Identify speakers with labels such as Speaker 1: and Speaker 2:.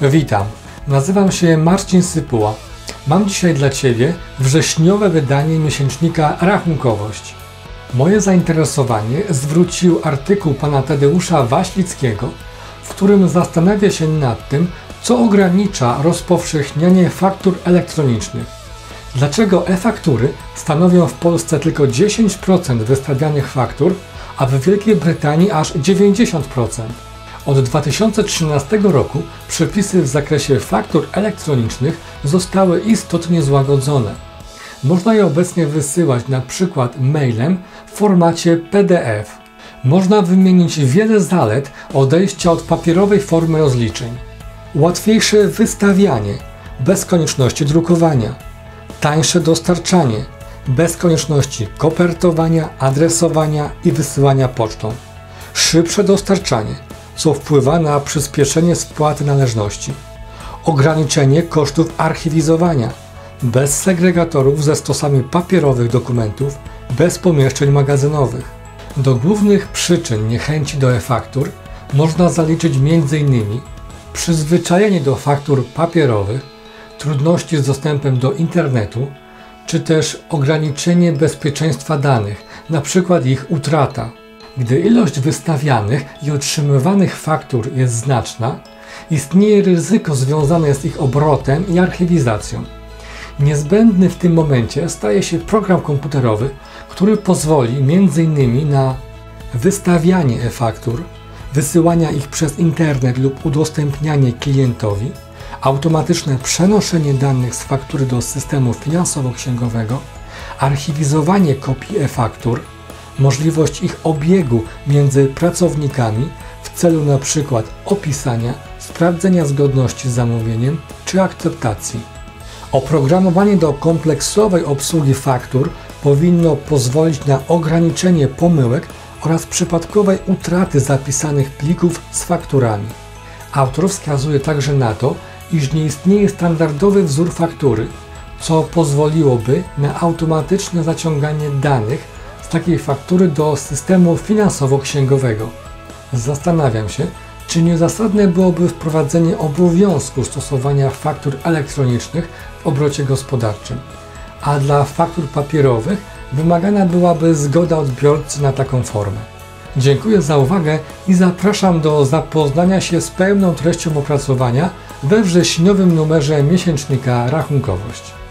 Speaker 1: Witam, nazywam się Marcin Sypuła. Mam dzisiaj dla Ciebie wrześniowe wydanie miesięcznika Rachunkowość. Moje zainteresowanie zwrócił artykuł pana Tadeusza Waślickiego, w którym zastanawia się nad tym, co ogranicza rozpowszechnianie faktur elektronicznych. Dlaczego e-faktury stanowią w Polsce tylko 10% wystawianych faktur, a w Wielkiej Brytanii aż 90%? Od 2013 roku przepisy w zakresie faktur elektronicznych zostały istotnie złagodzone. Można je obecnie wysyłać na przykład mailem w formacie PDF. Można wymienić wiele zalet odejścia od papierowej formy rozliczeń. Łatwiejsze wystawianie, bez konieczności drukowania. Tańsze dostarczanie, bez konieczności kopertowania, adresowania i wysyłania pocztą. Szybsze dostarczanie, co wpływa na przyspieszenie spłaty należności. Ograniczenie kosztów archiwizowania, bez segregatorów ze stosami papierowych dokumentów, bez pomieszczeń magazynowych. Do głównych przyczyn niechęci do e-faktur można zaliczyć m.in. przyzwyczajenie do faktur papierowych, trudności z dostępem do internetu, czy też ograniczenie bezpieczeństwa danych, np. ich utrata. Gdy ilość wystawianych i otrzymywanych faktur jest znaczna, istnieje ryzyko związane z ich obrotem i archiwizacją. Niezbędny w tym momencie staje się program komputerowy, który pozwoli m.in. na wystawianie e-faktur, wysyłania ich przez internet lub udostępnianie klientowi, automatyczne przenoszenie danych z faktury do systemu finansowo-księgowego, archiwizowanie kopii e-faktur, możliwość ich obiegu między pracownikami w celu np. opisania, sprawdzenia zgodności z zamówieniem czy akceptacji. Oprogramowanie do kompleksowej obsługi faktur powinno pozwolić na ograniczenie pomyłek oraz przypadkowej utraty zapisanych plików z fakturami. Autor wskazuje także na to, iż nie istnieje standardowy wzór faktury, co pozwoliłoby na automatyczne zaciąganie danych takiej faktury do systemu finansowo-księgowego. Zastanawiam się, czy niezasadne byłoby wprowadzenie obowiązku stosowania faktur elektronicznych w obrocie gospodarczym, a dla faktur papierowych wymagana byłaby zgoda odbiorcy na taką formę. Dziękuję za uwagę i zapraszam do zapoznania się z pełną treścią opracowania we wrześniowym numerze miesięcznika Rachunkowość.